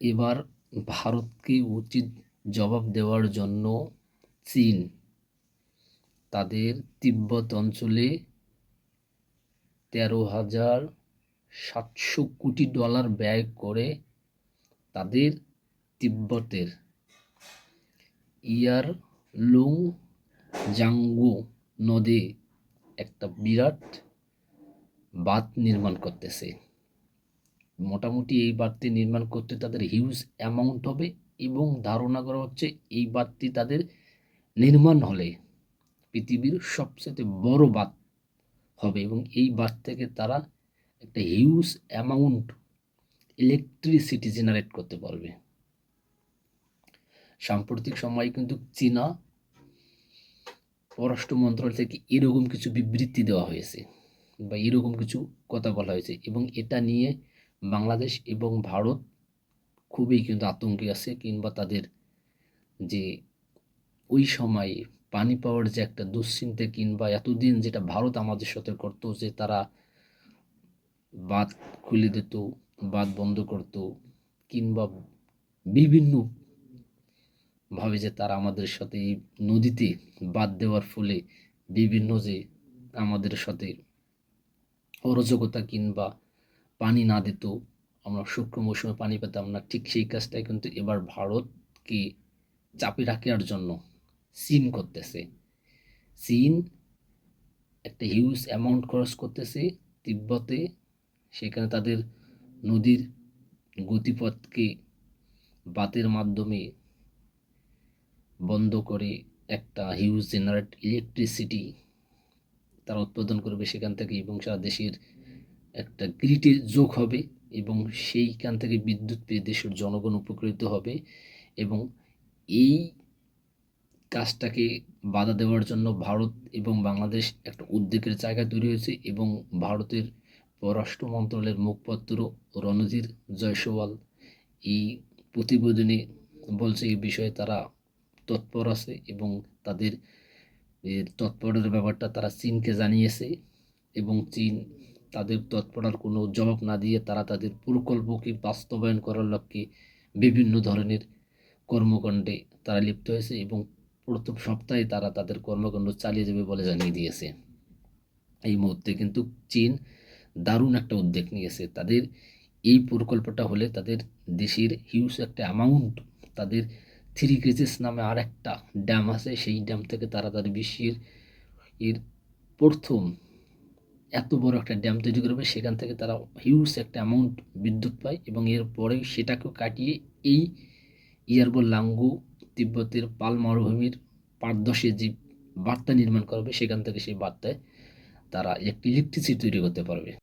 এবার ভারতকে উচিত জবাব দেওয়ার জন্য চীন। তাদের তিব্বত অঞ্চলে তেরো হাজার সাতশো কোটি ডলার ব্যয় করে তাদের তিব্বতের ইয়ার লুং জাঙ্গু নদে একটা বিরাট বাঁধ নির্মাণ করতেছে। মোটামুটি এই বাঁধটি নির্মাণ করতে তাদের হিউজ অ্যামাউন্ট হবে এবং ধারণা করা হচ্ছে এই বাঁধটি তাদের নির্মাণ হলে পৃথিবীর সবচেয়ে বড় বাঁধ হবে এবং এই বাঁধ থেকে তারা একটা হিউজ অ্যামাউন্ট ইলেকট্রিসিটি জেনারেট করতে পারবে। সাম্প্রতিক সময়ে কিন্তু চীনা পররাষ্ট্র মন্ত্রণালয় থেকে এরকম কিছু বিবৃতি দেওয়া হয়েছে বা এরকম কিছু কথা বলা হয়েছে এবং এটা নিয়ে বাংলাদেশ এবং ভারত খুবই কিন্তু আতঙ্কে আছে কিংবা তাদের যে ওই সময়ে পানি পাওয়ার যে একটা দুশ্চিন্তা কিংবা এতদিন যেটা ভারত আমাদের সাথে করত যে তারা বাঁধ খুলে দিত, বাঁধ বন্ধ করত কিংবা বিভিন্ন ভাবে যে তারা আমাদের সাথে এই নদীতে বাদ দেওয়ার ফলে বিভিন্ন যে আমাদের সাথে অরাজকতা কিংবা পানি না দিত, আমরা শুক্র মৌসুমে পানি পেতাম না, ঠিক সেই কাজটাই কিন্তু এবার ভারতকে চাপে রাখার জন্য চীন করতেছে। চীন একটা হিউজ অ্যামাউন্ট খরচ করতেছে তিব্বতে, সেখানে তাদের নদীর গতিপথকে বাতের মাধ্যমে বন্ধ করে একটা হিউজ জেনারেট ইলেকট্রিসিটি তারা উৎপাদন করবে সেখান থেকে এবং সারা দেশের একটা গ্রিটে যোগ হবে এবং সেইখান থেকে বিদ্যুৎ পেয়ে দেশের জনগণ উপকৃত হবে এবং এই কাজটাকে বাধা দেওয়ার জন্য ভারত এবং বাংলাদেশ একটা উদ্বেগের জায়গা তৈরি হয়েছে এবং ভারতের পররাষ্ট্র মন্ত্রণালয়ের মুখপাত্র রণধীর জয়সওয়াল এই প্রতিবেদনে বলছে এই বিষয়ে তারা তৎপর আছে এবং তাদের তৎপরের ব্যাপারটা তারা চীনকে জানিয়েছে এবং চীন তাদের তৎপরার কোনো জবাব না দিয়ে তারা তাদের প্রকল্পকে বাস্তবায়ন করার লক্ষ্যে বিভিন্ন ধরনের কর্মকাণ্ডে তারা লিপ্ত হয়েছে এবং প্রথম সপ্তাহে তারা তাদের কর্মকাণ্ড চালিয়ে যাবে বলে জানিয়ে দিয়েছে। এই মুহূর্তে কিন্তু চীন দারুণ একটা উদ্যোগ নিয়েছে। তাদের এই প্রকল্পটা হলে তাদের দেশের হিউজ একটা অ্যামাউন্ট তাদের থ্রি কেজেস নামে আর একটা ড্যাম আছে। সেই ড্যাম থেকে তারা তাদের বিশ্বের এর প্রথম এত বড় একটা ড্যাম তৈরি করবে, সেখান থেকে তারা হিউজ একটা অ্যামাউন্ট বিদ্যুৎ পায় এবং এরপরে সেটাকেও কাটিয়ে এই ইয়ারবো লাঙ্গু, তিব্বতের পাল মরুভূমির পারদশে যে বার্তা নির্মাণ করবে, সেখান থেকে সেই বার্তায় তারা ইলেকট্রিসিটি তৈরি করতে পারবে।